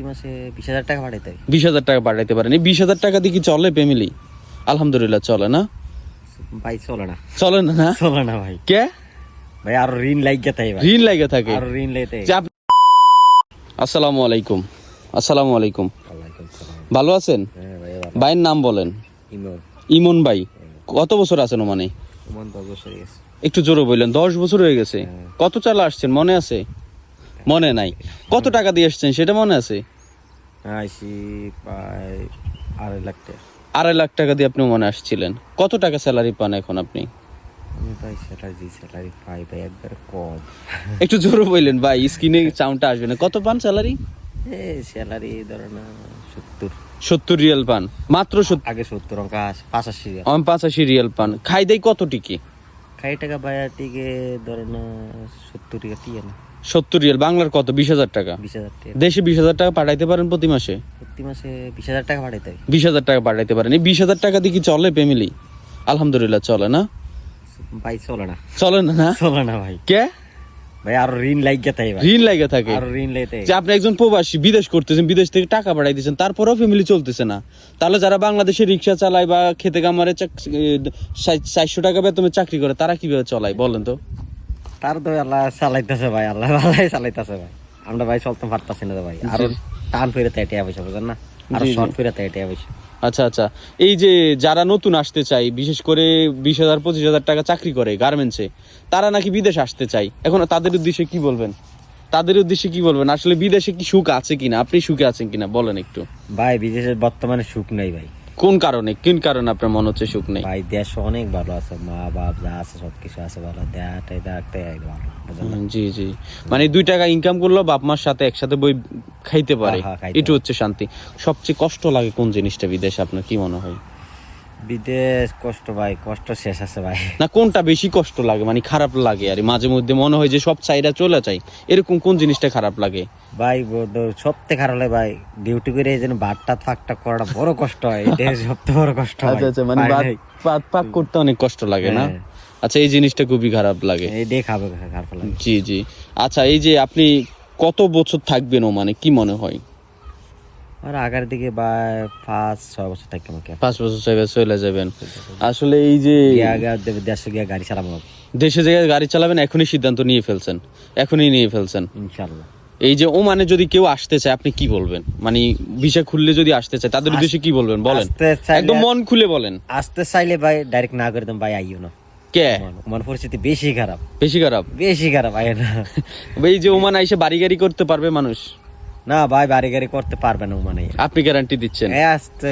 প্রতি মাসে বিশ হাজার টাকা পাঠাইতে হয়। বিশ হাজার টাকা পাঠাইতে পারেন। এই বিশ হাজার টাকা দিয়ে কি চলে ফ্যামিলি আলহামদুলিল্লাহ চলে না? ভাই চলে না। চলে না না? চলে না ভাই। কে? ভাই আরও ঋণ লাগিয়ে ভাই। ঋণ লাগে থাকে। আরও ঋণ লাইতে আসসালামু আলাইকুম। আসসালামু আলাইকুম। ভালো আছেন? হ্যাঁ ভাইয়ের নাম বলেন। ইমন। ভাই। কত বছর আছেন মানে হয়ে একটু জোরে বললেন দশ বছর হয়ে গেছে। হ্যাঁ। কত চাল আসছেন মনে আছে? মনে নাই। কত টাকা দিয়ে আসছেন সেটা মনে আছে? আইসি প্রায় আড়াই লাখ টাকা। আড়াই লাখ টাকা দিয়ে আপনি মনে আসছিলেন। কত টাকা স্যালারি পান এখন আপনি? আমি ভাই স্যালারি স্যালারি পাই ভাই একবার কম। একটু জোরে বললেন ভাই স্ক্রিনে সাউন্ডটা আসবে না। কত পান স্যালারি? স্যালারি ধরো না সত্তর। সত্তর রিয়াল পান। মাত্র আগে সত্তর পাঁচাশি আমি পাঁচাশি রিয়াল পান। খাই দেয় কত টিকি? খাই টাকা বাইরে টিকে ধরো না সত্তর টাকা টিকে না। সত্তর রিয়াল বাংলার কত? বিশ হাজার টাকা। বিশ হাজার টাকা দেশে বিশ হাজার টাকা পাঠাইতে পারেন প্রতি মাসে? প্রতি মাসে বিশ হাজার টাকা পাঠাইতে হয়। বিশ হাজার টাকা পাঠাইতে পারেন। এই বিশ হাজার টাকা দিয়ে কি চলে ফ্যামিলি আলহামদুলিল্লাহ চলে না? ভাই চলে না। চলে না না? চলে না ভাই। কে? ভাই আরও ঋণ লাগিয়ে তাই ঋণ লাগে থাকে। আরও ঋণ লাইতে যে আপনি একজন প্রবাসী বিদেশ করতেছেন বিদেশ থেকে টাকা পাঠাই দিচ্ছেন তারপরেও ফ্যামিলি চলতেছে না। তাহলে যারা বাংলাদেশে রিক্সা চালায় বা খেতে কামারে চারশো টাকা বেতনে চাকরি করে তারা কীভাবে চলায় বলেন তো? তার তো আল্লাহ চালাইতেছে ভাই আল্লাহ ভালাই চালাইতেছে ভাই। আমরা ভাই চলতে পারতাছি না ভাই। আরও টান ফিরে তাই টিয়া পয়সা বুঝেন না? আরও। শর্ট ফিরে তাই টিয়া পয়সা। আচ্ছা আচ্ছা। এই যে যারা নতুন আসতে চাই বিশেষ করে বিশ হাজার, পঁচিশ হাজার টাকা চাকরি করে গার্মেন্টসে তারা নাকি বিদেশ আসতে চাই এখন তাদের উদ্দেশ্যে কি বলবেন? তাদের উদ্দেশ্যে কি বলবেন? আসলে বিদেশে কি সুখ আছে কিনা? আপনি সুখে আছেন কিনা? বলেন একটু। ভাই, বিদেশে বর্তমানে সুখ নাই ভাই। কোন কারণে? কোন কারণে আপনার মনে হচ্ছে সুখ নেই? ভাই দেশ অনেক ভালো আছে মা বাপ যা আছে সবকিছু আছে ভালো দেয়াটাই দেখতে ভালো জি জি। মানে দুই টাকা ইনকাম করল বাপ মার সাথে একসাথে বই খাইতে পারে। এটা হচ্ছে শান্তি। সবচেয়ে কষ্ট লাগে কোন জিনিসটা বিদেশে আপনার কি মনে হয়? বিদেশ কষ্ট ভাই কষ্ট শেষ আছে ভাই। না কোনটা বেশি কষ্ট লাগে? মানে খারাপ লাগে আর মাঝে মধ্যে মনে হয় যে সব চাইরা চলে যায় এরকম কোন জিনিসটা খারাপ লাগে? ভাই সবথেকে খারাপ লাগে ভাই ডিউটি করে যেন বাটটা ফাঁকটা করাটা বড় কষ্ট হয়। এটা সবথেকে বড় কষ্ট হয়। আচ্ছা আচ্ছা মানে ভাত। পাক করতে অনেক কষ্ট লাগে না? হ্যাঁ। আচ্ছা এই জিনিসটা খুবই খারাপ লাগে। এই খাবে খারাপ লাগে। জি জি। আচ্ছা এই যে আপনি কত বছর থাকবেন ও মানে কি মনে হয়? আর আগার দিকে বা পাঁচ ছয় বছর থাকি আমাকে। পাঁচ বছর চাইবে চলে যাবেন। আসলে এই যে দেবে গিয়ে গাড়ি চালাবো দেশে গাড়ি চালাবেন এখনই সিদ্ধান্ত নিয়ে ফেলছেন। এখনই নিয়ে ফেলছেন। ইনশাল্লাহ এই যে ওমানে যদি কেউ আসতে চায় আপনি কি বলবেন? মানে ভিসা খুললে যদি আসতে চায় তাদের উদ্দেশ্যে কি বলবেন? বলেন। একদম মন খুলে বলেন। আসতে চাইলে ভাই ডাইরেক্ট না করে দেন ভাই আইও না। কে? পরিস্থিতি বেশি খারাপ। বেশি খারাপ? বেশি খারাপ না। এই যে ওমান আইসে বাড়ি গাড়ি করতে পারবে মানুষ। না ভাই বাড়ি গাড়ি করতে পারবে না মানে আপনি গ্যারান্টি দিচ্ছেন?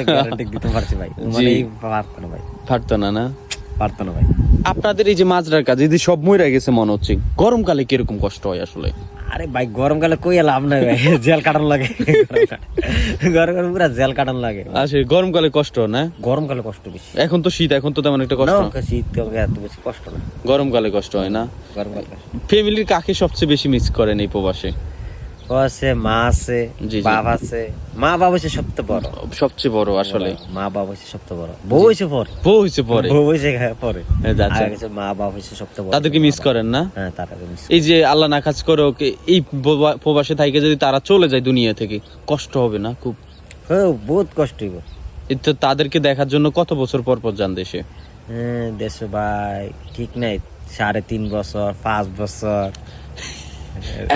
গ্যারান্টি দিতে পারছি ভাই। মানে পারতো না ভাই। পারতো না না? পারতো না ভাই। আপনাদের এই যে মাজরার কাজ এই যে সব মরে গেছে মনে হচ্ছে গরমকালে কীরকম কষ্ট হয় আসলে? আরে ভাই গরমকালে কই লাভ নাই ভাই জেল কাটান লাগে। গরমকালে পুরা জেল কাটান লাগে। আসলে গরমকালে কষ্ট না? গরমকালে কষ্ট বেশি। এখন তো শীত এখন তো তেমন একটা কষ্ট? না। শীতকালে এত বেশি কষ্ট না। গরমকালে কষ্ট হয় না? গরমকালে ফ্যামিলির কাকে সবচেয়ে বেশি মিস করেন এই প্রবাসে? ও আছে মা আছে। বাপ আছে। মা বাবা হচ্ছে সবচেয়ে বড়। সবচেয়ে বড় আসলে। মা বাবা হচ্ছে সবচেয়ে বড়। বউ হচ্ছে পরে। বউ পরে? বউ হচ্ছে পরে। আচ্ছা। মা বাবা হচ্ছে সবচেয়ে বড়। তাদেরকে মিস করেন না? হ্যাঁ তাদেরকে মিস এই যে আল্লাহ না কাজ করে এই প্রবাসে থাইকে যদি তারা চলে যায় দুনিয়া থেকে কষ্ট হবে না খুব? হ্যাঁ বহুত কষ্ট এই তো তাদেরকে দেখার জন্য কত বছর পর পর যান দেশে? হ্যাঁ দেশে ভাই ঠিক নাই। সাড়ে তিন বছর পাঁচ বছর।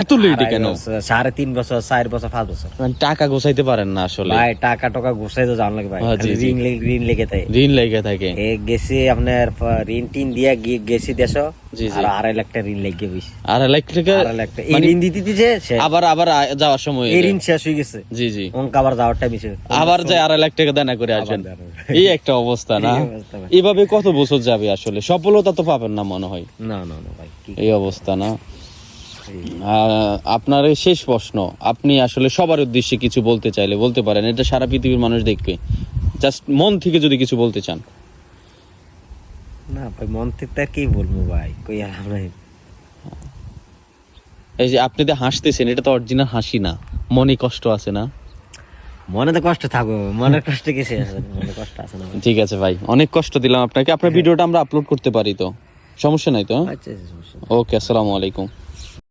এত লেটে কেন? সাড়ে তিন বছর চার বছর পাঁচ বছর। মানে টাকা গোছাইতে পারেন না আসলে। ভাই টাকা টাকা ঘুষাই তো জান লাগে ভাই। হ্যাঁ। ঋণ ঋণ লেগে থাকে। ঋণ লেগে থাকে। এ গেছি আপনার ঋণ টিন দিয়া গেছি দেশ। জি, জি। আর আড়াই লাখ টাকা ঋণ লেগে বইছি আর ইলেকট্রিকে আড়াই লাখ টাকা। এই ঋণ দিতে দিতে আবার আবার যাওয়ার সময় এই ঋণ শেষ হয়ে গেছে। জি জি। অঙ্ক আবার যাওয়ার টাইম এসে। আবার যায় আড়াই লাখ টাকা দেনা করে আসেন এই একটা অবস্থা না। এভাবে কত বছর যাবে আসলে? সফলতা তো পাবেন না মনে হয়। না না না ভাই এই অবস্থা না? আপনার এই শেষ প্রশ্ন আপনি আসলে সবার উদ্দেশ্যে কিছু বলতে চাইলে বলতে পারেন এটা সারা পৃথিবীর মানুষ দেখবে। জাস্ট মন থেকে যদি কিছু বলতে চান। না ভাই মন থেকে আর কি বলব ভাই কই আমরা এই যে আপনি যে হাসতেছেন এটা তো অরিজিনাল হাসি না। মনে কষ্ট আছে না? মনে তো কষ্ট থাকবে মনের কষ্ট কি শেষ মনে কষ্ট আছে না ঠিক আছে ভাই অনেক কষ্ট দিলাম আপনাকে। আপনার ভিডিওটা আমরা আপলোড করতে পারি তো। সমস্যা নাই তো? আচ্ছা আচ্ছা, নেই। ওকে আসসালামু আলাইকুম।